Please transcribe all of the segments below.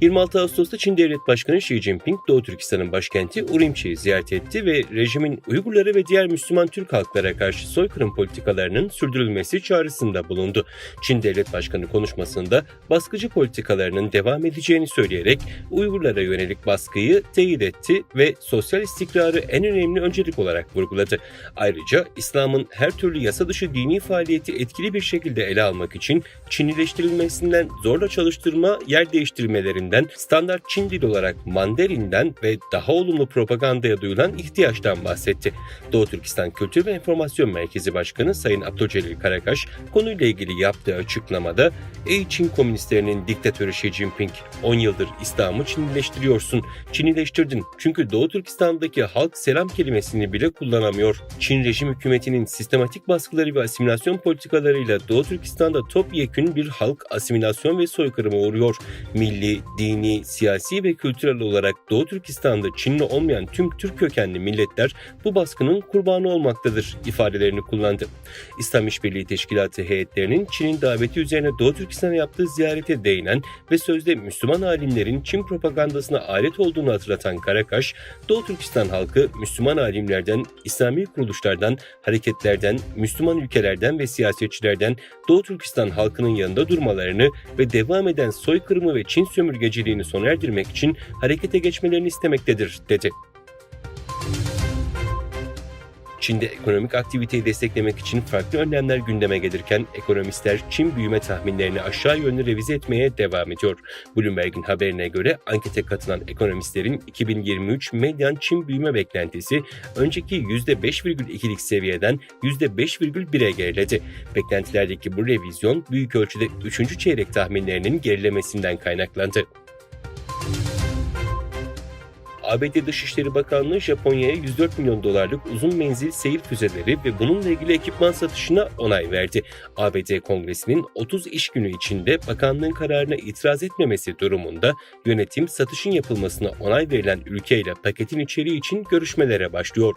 26 Ağustos'ta Çin Devlet Başkanı Xi Jinping, Doğu Türkistan'ın başkenti Urumçi'yi ziyaret etti ve rejimin Uygurları ve diğer Müslüman Türk halklara karşı soykırım politikalarının sürdürülmesi çağrısında bulundu. Çin Devlet Başkanı konuşmasında baskıcı politikalarının devam edeceğini söyleyerek Uygurlara yönelik baskıyı teyit etti ve sosyal istikrarı en önemli öncelik olarak vurguladı. Ayrıca İslam'ın her türlü yasa dışı dini faaliyeti etkili bir şekilde ele almak için Çinileştirilmesinden zorla çalıştırma, yer değiştirmelerinden, standart Çin dili olarak Mandarinden ve daha olumlu propagandaya duyulan ihtiyaçtan bahsetti. Doğu Türkistan Kültür ve İnformasyon Merkezi Başkanı Sayın Abdülcelil Karakaş konuyla ilgili yaptığı açıklamada Ey Çin komünistlerinin diktatörü Xi Jinping 10 yıldır İslam'ı Çinileştiriyorsun. Çinileştirdin çünkü Doğu Türkistan'daki halk selam kelimesini bile kullanamıyor. Çin rejim hükümetinin sistematik baskıları ve asimilasyon politikalarıyla Doğu Türkistan'da topyekün bir halk asimilasyon ve soykırıma uğruyor. Milli, dini, siyasi ve kültürel olarak Doğu Türkistan'da Çinli olmayan tüm Türk kökenli milletler bu baskının kurbanı olmaktadır ifadelerini kullandı. İslam İşbirliği Teşkilatı heyetlerinin Çin'in daveti üzerine Doğu Türkistan'a yaptığı ziyarete değinen ve sözde Müslüman alimlerin Çin propagandasına alet olduğunu hatırlatan Karakaş, Doğu Türkistan halkı Müslüman alimlerden, İslami kuruluşlardan, hareketlerden, Müslüman ülkelerden ve siyasetçilerden Doğu Türkistan halkının yanında durmalarını ve devam eden soykırımı ve Çin sömürgeciliğini sona erdirmek için harekete geçmelerini istemektedir, dedi. Çin'de ekonomik aktiviteyi desteklemek için farklı önlemler gündeme gelirken ekonomistler Çin büyüme tahminlerini aşağı yönlü revize etmeye devam ediyor. Bloomberg'in haberine göre ankete katılan ekonomistlerin 2023 medyan Çin büyüme beklentisi önceki %5,2'lik seviyeden %5,1'e geriledi. Beklentilerdeki bu revizyon büyük ölçüde 3. çeyrek tahminlerinin gerilemesinden kaynaklandı. ABD Dışişleri Bakanlığı Japonya'ya 104 milyon dolarlık uzun menzil seyir füzeleri ve bununla ilgili ekipman satışına onay verdi. ABD Kongresi'nin 30 iş günü içinde bakanlığın kararına itiraz etmemesi durumunda yönetim satışın yapılmasına onay verilen ülkeyle paketin içeriği için görüşmelere başlıyor.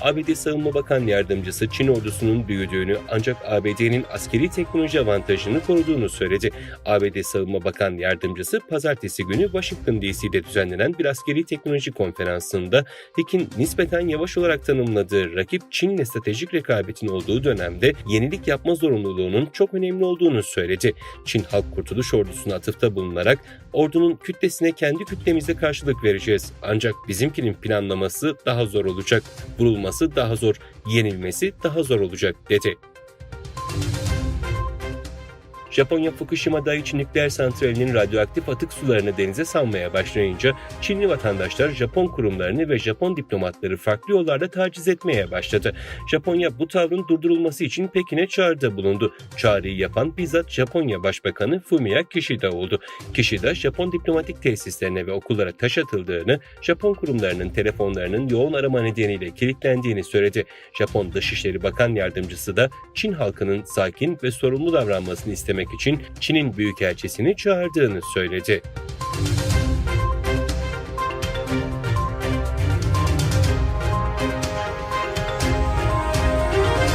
ABD Savunma Bakan Yardımcısı Çin ordusunun büyüdüğünü ancak ABD'nin askeri teknoloji avantajını koruduğunu söyledi. ABD Savunma Bakan Yardımcısı pazartesi günü Washington DC'de düzenlenen bir askeri teknoloji konferansında HİK'in nispeten yavaş olarak tanımladığı rakip Çin'le stratejik rekabetin olduğu dönemde yenilik yapma zorunluluğunun çok önemli olduğunu söyledi. Çin Halk Kurtuluş Ordusu'na atıfta bulunarak ordunun kütlesine kendi kütlemizde karşılık vereceğiz. Ancak bizimkinin planlaması daha zor olacak. Vurulması daha zor, yenilmesi daha zor olacak dedi. Japonya Fukushima Daiichi nükleer santralinin radyoaktif atık sularını denize salmaya başlayınca Çinli vatandaşlar Japon kurumlarını ve Japon diplomatları farklı yollarda taciz etmeye başladı. Japonya bu tavrın durdurulması için Pekin'e çağrıda bulundu. Çağrıyı yapan bizzat Japonya Başbakanı Fumio Kishida oldu. Kishida Japon diplomatik tesislerine ve okullara taş atıldığını, Japon kurumlarının telefonlarının yoğun arama nedeniyle kilitlendiğini söyledi. Japon Dışişleri Bakan Yardımcısı da Çin halkının sakin ve sorumlu davranmasını istemek için Çin'in büyükelçisini çağırdığını söyledi.